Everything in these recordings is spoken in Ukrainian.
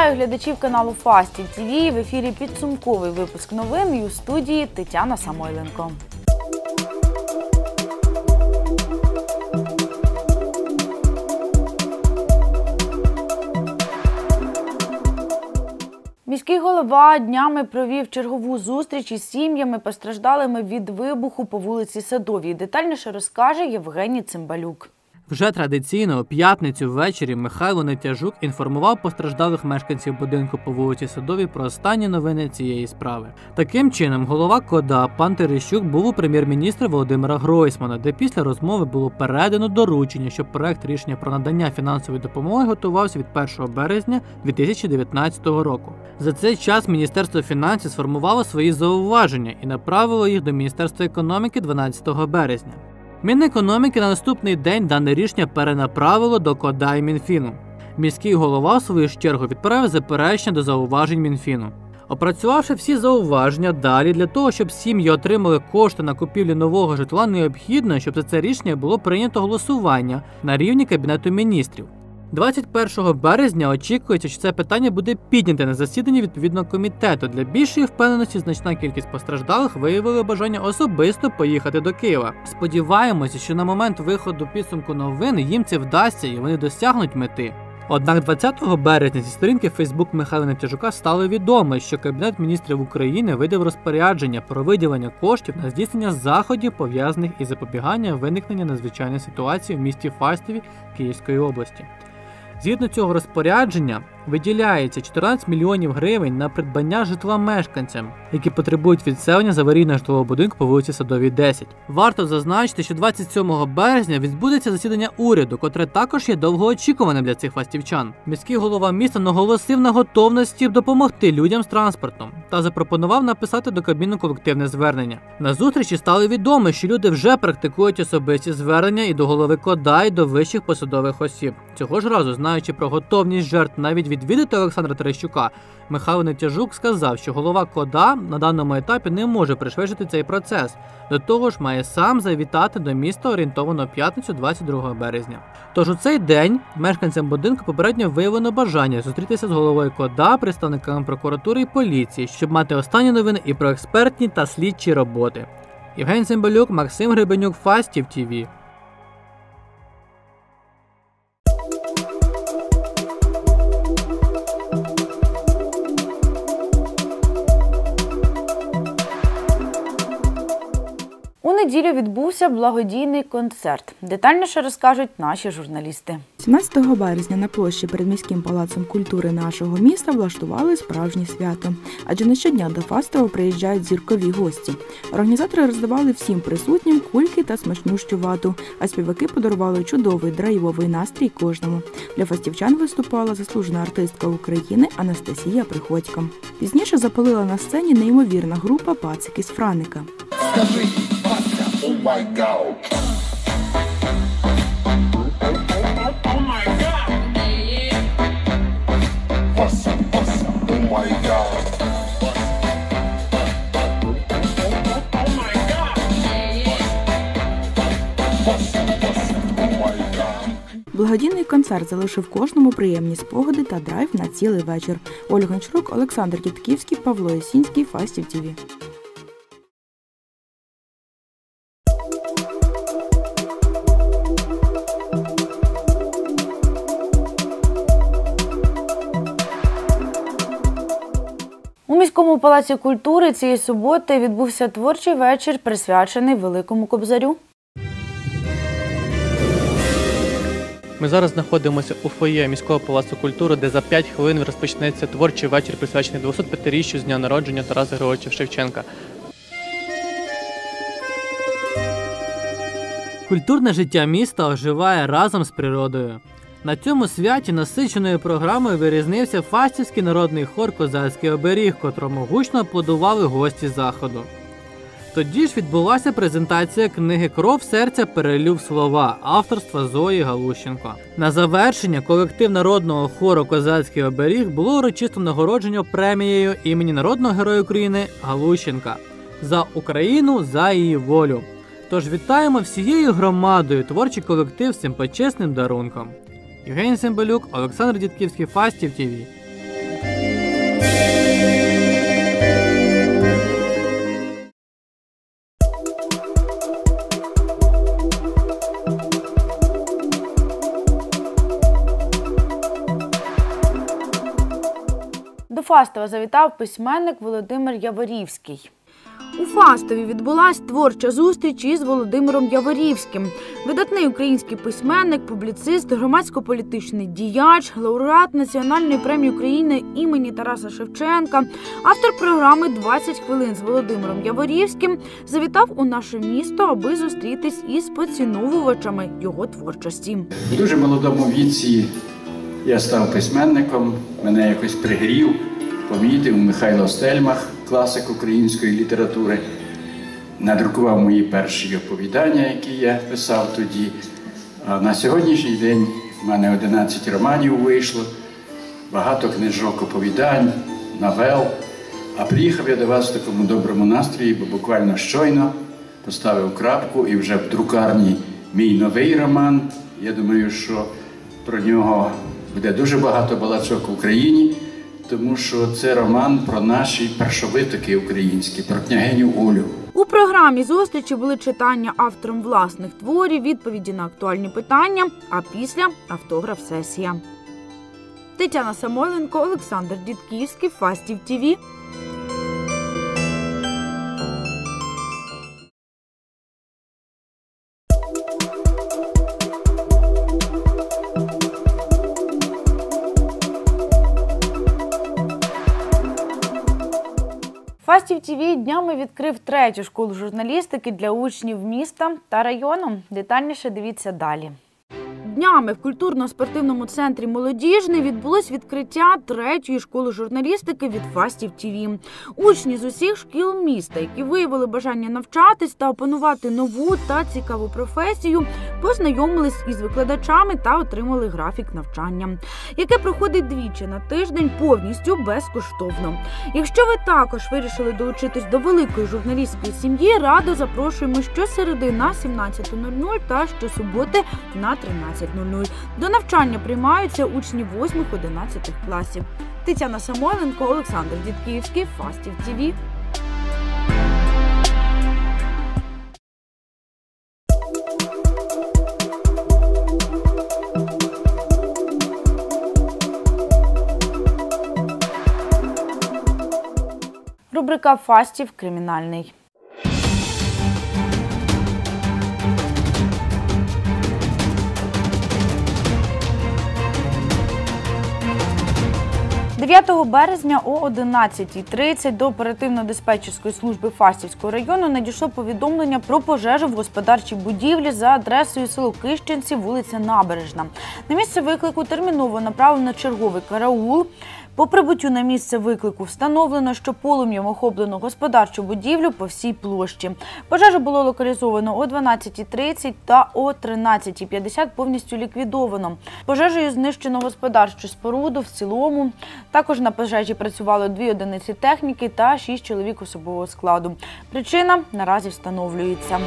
Вітаю глядачів каналу Фастів ТВ. В ефірі підсумковий випуск новин і у студії Тетяна Самойленко. Міський голова днями провів чергову зустріч із сім'ями, постраждалими від вибуху по вулиці Садовій. Детальніше розкаже Євгеній Цимбалюк. Вже традиційно у п'ятницю ввечері Михайло Нетяжук інформував постраждалих мешканців будинку по вулиці Садовій про останні новини цієї справи. Таким чином, голова КОДА пан Терещук був у прем'єр-міністра Володимира Гройсмана, де після розмови було передано доручення, щоб проект рішення про надання фінансової допомоги готувався від 1 березня 2019 року. За цей час Міністерство фінансів сформувало свої зауваження і направило їх до Міністерства економіки 12 березня. Мінекономіки на наступний день дане рішення перенаправило до КОДА і Мінфіну. Міський голова, в свою чергу, відправив заперечення до зауважень Мінфіну. Опрацювавши всі зауваження далі для того, щоб сім'ї отримали кошти на купівлю нового житла, необхідно, щоб за це рішення було прийнято голосування на рівні Кабінету міністрів. 21 березня очікується, що це питання буде підняте на засіданні відповідного комітету. Для більшої впевненості значна кількість постраждалих виявили бажання особисто поїхати до Києва. Сподіваємося, що на момент виходу підсумку новин їм це вдасться і вони досягнуть мети. Однак 20 березня зі сторінки Фейсбук Михайла Нетяжука стало відомо, що Кабінет міністрів України видав розпорядження про виділення коштів на здійснення заходів, пов'язаних із запобіганням виникнення надзвичайної ситуації в місті Фастові Київської області. Згідно цього розпорядження, виділяється 14 мільйонів гривень на придбання житла мешканцям, які потребують відселення з аварійного житлового будинку по вулиці Садовій 10. Варто зазначити, що 27 березня відбудеться засідання уряду, котре також є довгоочікуваним для цих фастівчан. Міський голова міста наголосив на готовності допомогти людям з транспортом та запропонував написати до кабіну колективне звернення. На зустрічі стало відомо, що люди вже практикують особисті звернення і до голови КОДА, і до вищих посадових осіб. Цього ж разу, знаючи про готовність жертв навіть відвідати Олександра Терещука, Михайло Нетяжук сказав, що голова КОДА на даному етапі не може пришвидшити цей процес. До того ж, має сам завітати до міста орієнтовано п'ятницю 22 березня. Тож у цей день мешканцям будинку попередньо виявлено бажання зустрітися з головою КОДА, представниками прокуратури і поліції, щоб мати останні новини і про експертні та слідчі роботи. Євген Цимбалюк, Максим Гребенюк, Фастів ТІВІ. Неділю відбувся благодійний концерт. Детальніше розкажуть наші журналісти. 17 березня на площі перед міським палацом культури нашого міста влаштували справжнє свято, адже не щодня до фастову приїжджають зіркові гості. Організатори роздавали всім присутнім кульки та смачнющу вату, а співаки подарували чудовий драйвовий настрій кожному. Для фастівчан виступала заслужена артистка України Анастасія Приходько. Пізніше запалила на сцені неймовірна група Пацики з Франика. Скажи, Вася, о май гау. Благодійний концерт залишив кожному приємні спогади та драйв на цілий вечір. Ольга Гончарук, Олександр Дідківський, Павло Ясінський, Фастів ТІВІ. Палаці культури цієї суботи відбувся творчий вечір, присвячений Великому Кобзарю. Ми зараз знаходимося у фоє міського палацу культури, де за 5 хвилин розпочнеться творчий вечір, присвячений 205-річчю з дня народження Тараса Григоровича Шевченка. Культурне життя міста оживає разом з природою. На цьому святі насиченою програмою вирізнився Фастівський народний хор Козацький оберіг, котрому гучно аплодували гості заходу. Тоді ж відбулася презентація книги Кров серця перелюб слова авторства Зої Галущенко. На завершення колектив народного хору Козацький оберіг було урочисто нагороджено премією імені народного героя України Галущенка за Україну за її волю. Тож вітаємо всією громадою творчий колектив з цим почесним дарунком. Євгеній Симбалюк? Олександр Дідківський, Фастів ТІВІ. До Фастова завітав письменник Володимир Яворівський. У Фастові відбулась творча зустріч із Володимиром Яворівським. Видатний український письменник, публіцист, громадсько-політичний діяч, лауреат Національної премії України імені Тараса Шевченка, автор програми «20 хвилин з Володимиром Яворівським завітав у наше місто, аби зустрітись із поціновувачами його творчості. У дуже молодому віці я став письменником, мене якось пригрів, помітив Михайло Стельмах, класик української літератури, надрукував мої перші оповідання, які я писав тоді. На сьогоднішній день в мене 11 романів вийшло, багато книжок оповідань, новел. А приїхав я до вас в такому доброму настрої, бо буквально щойно поставив крапку і вже в друкарні мій новий роман. Я думаю, що про нього буде дуже багато балачок в Україні, тому що це роман про наші першовитоки українські, про княгиню Олю. У програмі зустрічі були читання автором власних творів, відповіді на актуальні питання, а після автограф-сесія. Тетяна Самойленко, Олександр Дідківський, Фастів ТІВІ. Фастів ТІВІ днями відкрив третю школу журналістики для учнів міста та району. Детальніше дивіться далі. Днями в культурно-спортивному центрі Молодіжний відбулось відкриття третьої школи журналістики від Фастів ТІВІ. Учні з усіх шкіл міста, які виявили бажання навчатись та опанувати нову та цікаву професію, познайомились із викладачами та отримали графік навчання, яке проходить двічі на тиждень повністю безкоштовно. Якщо ви також вирішили долучитись до великої журналістської сім'ї, радо запрошуємо щосереди на 17.00 та щосуботи на 13.00. До навчання приймаються учні 8-11 класів. Тетяна Самойленко, Олександр Дідківський, Фастів ТІВІ. Рубрика Фастів кримінальний. – 9 березня о 11.30 до оперативно-диспетчерської служби Фастівського району надійшло повідомлення про пожежу в господарчій будівлі за адресою село Кищенці, вулиця Набережна. На місце виклику терміново направлено черговий караул. По прибуттю на місце виклику встановлено, що полум'ям охоплено господарчу будівлю по всій площі. Пожежу було локалізовано о 12.30 та о 13.50 повністю ліквідовано. Пожежею знищено господарчу споруду в цілому. Також на пожежі працювало дві одиниці техніки та шість чоловік особового складу. Причина наразі встановлюється.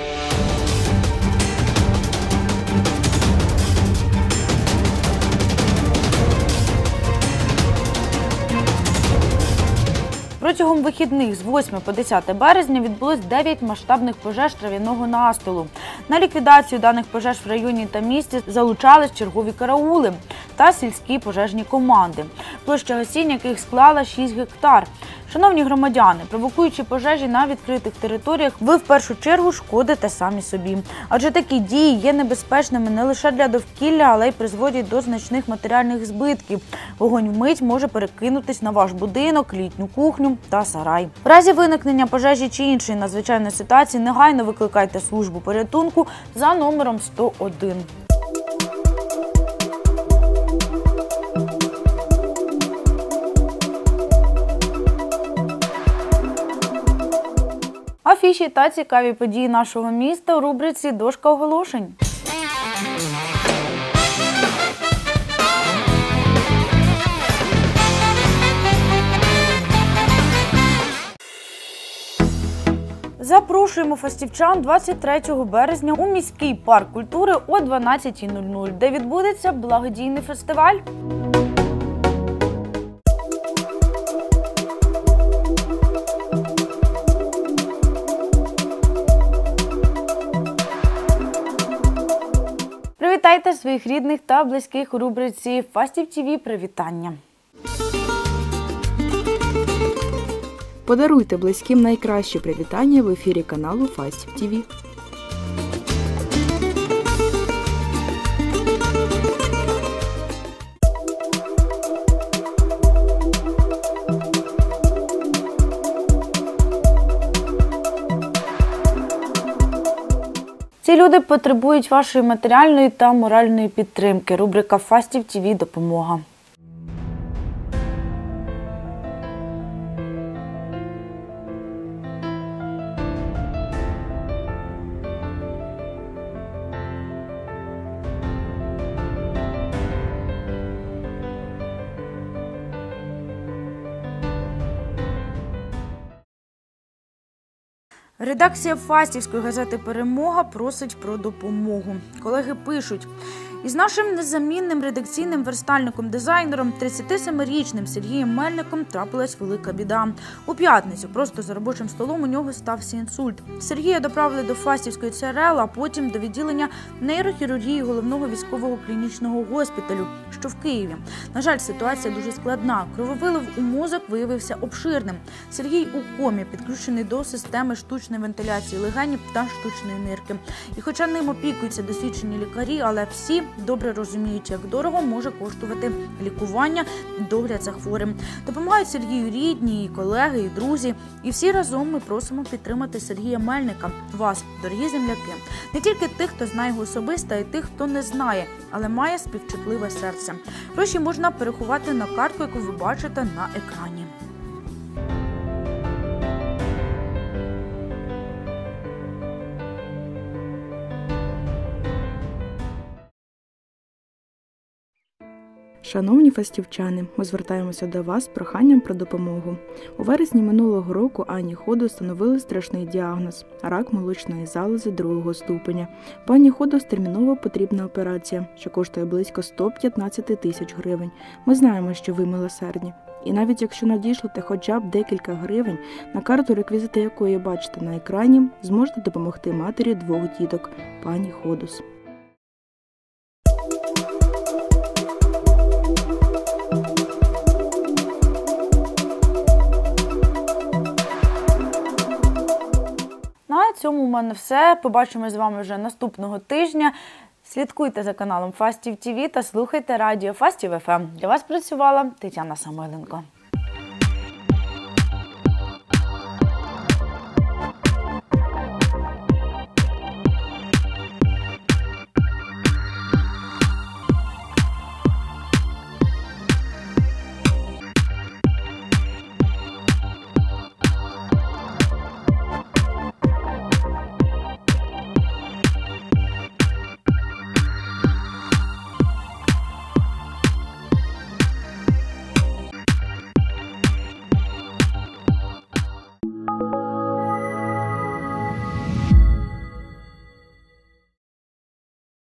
Протягом вихідних з 8 по 10 березня відбулось 9 масштабних пожеж трав'яного настолу. На ліквідацію даних пожеж в районі та місті залучались чергові караули та сільські пожежні команди, площа гасінь яких склала 6 гектар. Шановні громадяни, провокуючи пожежі на відкритих територіях, ви в першу чергу шкодите самі собі. Адже такі дії є небезпечними не лише для довкілля, але й призводять до значних матеріальних збитків. Вогонь вмить може перекинутись на ваш будинок, літню кухню та сарай. В разі виникнення пожежі чи іншої надзвичайної ситуації негайно викликайте службу порятунку за номером 101. Афіші та цікаві події нашого міста у рубриці Дошка оголошень. Запрошуємо фастівчан 23 березня у міський парк культури о 12.00, де відбудеться благодійний фестиваль. теж своїх рідних та близьких у рубриці Фастів ТІВІ Привітання. Подаруйте близьким найкраще привітання в ефірі каналу Фастів ТІВІ. Ці люди потребують вашої матеріальної та моральної підтримки. Рубрика Фастів ТІВІ Допомога. Редакція Фастівської газети Перемога просить про допомогу. Колеги пишуть. Із нашим незамінним редакційним верстальником дизайнером 37-річним Сергієм Мельником трапилась велика біда. У п'ятницю просто за робочим столом у нього стався інсульт. Сергія доправили до Фастівської ЦРЛ, а потім до відділення нейрохірургії головного військового клінічного госпіталю, що в Києві. На жаль, ситуація дуже складна. Крововилив у мозок виявився обширним. Сергій у комі підключений до системи штучної вентиляції легенів та штучної нирки. І хоча ним опікуються досвідчені лікарі, але всі добре розуміють, як дорого може коштувати лікування, догляд за хворим. Допомагають Сергію рідні, і колеги, і друзі. І всі разом ми просимо підтримати Сергія Мельника. Вас, дорогі земляки, не тільки тих, хто знає його особисто, й тих, хто не знає, але має співчутливе серце. Гроші можна переховати на картку, яку ви бачите на екрані. Шановні фастівчани, ми звертаємося до вас з проханням про допомогу. У вересні минулого року Ані Ходу встановили страшний діагноз рак молочної залози другого ступеня. Пані Ходос терміново потрібна операція, що коштує близько 115 тисяч гривень. Ми знаємо, що ви милосердні. І навіть якщо надішлете хоча б декілька гривень, на карту, реквізити якої бачите на екрані, зможете допомогти матері двох діток, пані Ходус. Цьому в мене все. Побачимось з вами вже наступного тижня. Слідкуйте за каналом Фастів ТВ та слухайте радіо Фастів ФМ. Для вас працювала Тетяна Самойленко.